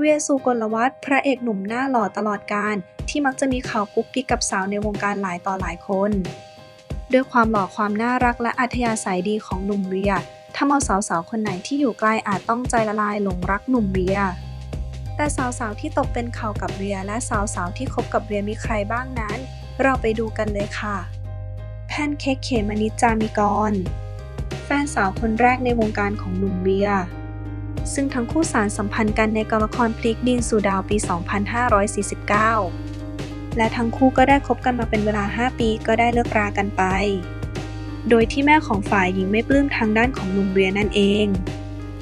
เวียสุกลวัฒน์พระเอกหนุ่มหน้าหล่อตลอดการ ที่มักจะมีข่าวกุ๊กกิ๊กกับสาวในวงการหลายต่อหลายคน ด้วยความหล่อความน่ารักและอัธยาศัยดีของหนุ่มเวียทำเอาสาวๆ คนไหนที่อยู่ใกล้อาจต้องใจละลายหลงรักหนุ่มเวีย แต่สาวๆ ที่ตกเป็นข่าวกับเวียและสาวๆ ที่คบกับเวียมีใครบ้างนั้น เราไปดูกันเลยค่ะ แพนเค้กเขมนิจจามิกร แฟนสาวคนแรกในวงการของหนุ่มเวีย ซึ่งทั้งคู่สารสัมพันธ์กันในกละครพลิกดินสู่ดาวปี 2549 และทั้งคู่ก็ได้คบกันมาเป็นเวลา 5 ปีก็ได้เลิกรากันไป โดยที่แม่ของฝ่ายหญิงไม่ปลื้มทางด้านของหนุ่มเวียนั่นเอง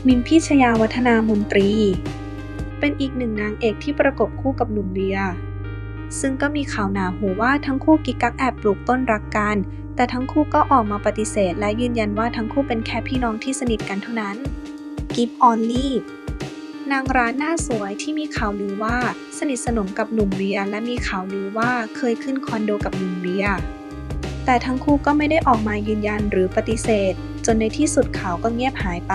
มินพิชยาวัฒนามนตรี เป็นอีกหนึ่งนางเอกที่ประกบคู่กับหนุ่มเวีย ซึ่งก็มีข่าวหนาหูว่าทั้งคู่กิ๊กกักแอบปลูกต้นรักกัน แต่ทั้งคู่ก็ออกมาปฏิเสธ และยืนยันว่าทั้งคู่เป็นแค่พี่น้องที่สนิทกันเท่านั้น กิฟออนลีนางร้านหน้าสวยที่มีข่าวลือว่าสนิทสนมกับหนุ่มเวียและมีข่าวลือว่าเคยขึ้นคอนโดกับหนุ่มเวีย แต่ทั้งคู่ก็ไม่ได้ออกมายืนยันหรือปฏิเสธ จนในที่สุดข่าวก็เงียบหายไป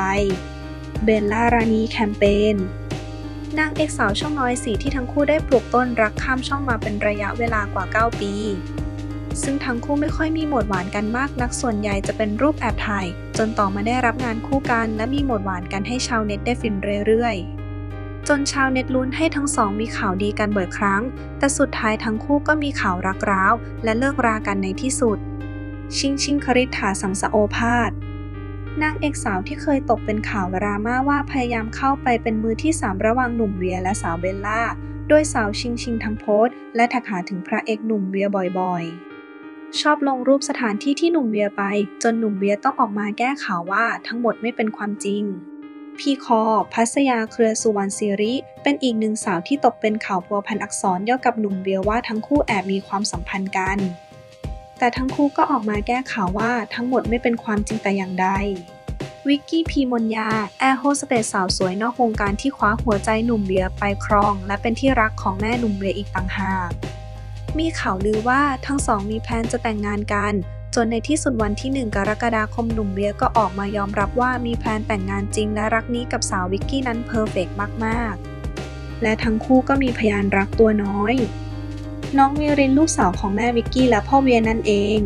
เบลล่ารานีแคมเปญนางเอกสาวช่องน้อยสีที่ทั้งคู่ได้ปลูกต้นรักข้ามช่องมาเป็นระยะเวลากว่า 9 ปี ซึ่งทั้งคู่ไม่ค่อยมีโหมดหวานกันมากนักส่วนใหญ่จะเป็นรูปแอบถ่าย จนต่อมาได้รับงานคู่กัน และมีโหมดหวานกันให้ชาวเน็ตได้ฟินเรื่อยๆ จนชาวเน็ตลุ้นให้ทั้งสองมีข่าวดีกันบ่อยครั้ง แต่สุดท้ายทั้งคู่ก็มีข่าวรักร้าว และเลิกรากันในที่สุด ชิงชิงคริษฐาสังสะโอภาสนางเอกสาวที่เคยตกเป็นข่าวดราม่าว่าพยายามเข้าไปเป็นมือที่สามระหว่างหนุ่มเวียและสาวเบลล่า โดยสาวชิงชิงทั้งโพสต์และแท็กหาถึงพระเอกหนุ่มเวียบ่อยๆ ชอบลงรูปสถานที่ที่หนุ่มเวียไป จนหนุ่มเวียต้องออกมาแก้ข่าวว่าทั้งหมดไม่เป็นความจริง พี่คอ พัสยาเครือสุวรรณศิริ เป็นอีกหนึ่งสาวที่ตกเป็นข่าวพัวพันอักษรเกี่ยวกับหนุ่มเวียว่าทั้งคู่แอบมีความสัมพันธ์กัน แต่ทั้งคู่ก็ออกมาแก้ข่าวว่าทั้งหมดไม่เป็นความจริงแต่อย่างใดวิกกี้พีมนยา แอร์โฮสเตสสาวสวยนอกวงการที่คว้าหัวใจหนุ่มเบียไปครอง และเป็นที่รักของแม่หนุ่มเบียอีกต่างหาก มีข่าวลือว่าทั้งสองมีแพลนจะแต่งงานกัน จนในที่สุดวันที่ 1 กรกฎาคมหนุ่มเบียก็ออกมายอมรับว่ามีแพลนแต่งงานจริงและรักนี้กับสาววิกกี้นั้นเพอร์เฟกมาก ๆ และทั้งคู่ก็มีพยานรักตัวน้อย น้องมิรินลูกสาวของแม่วิกกี้และพ่อเวียนั่นเอง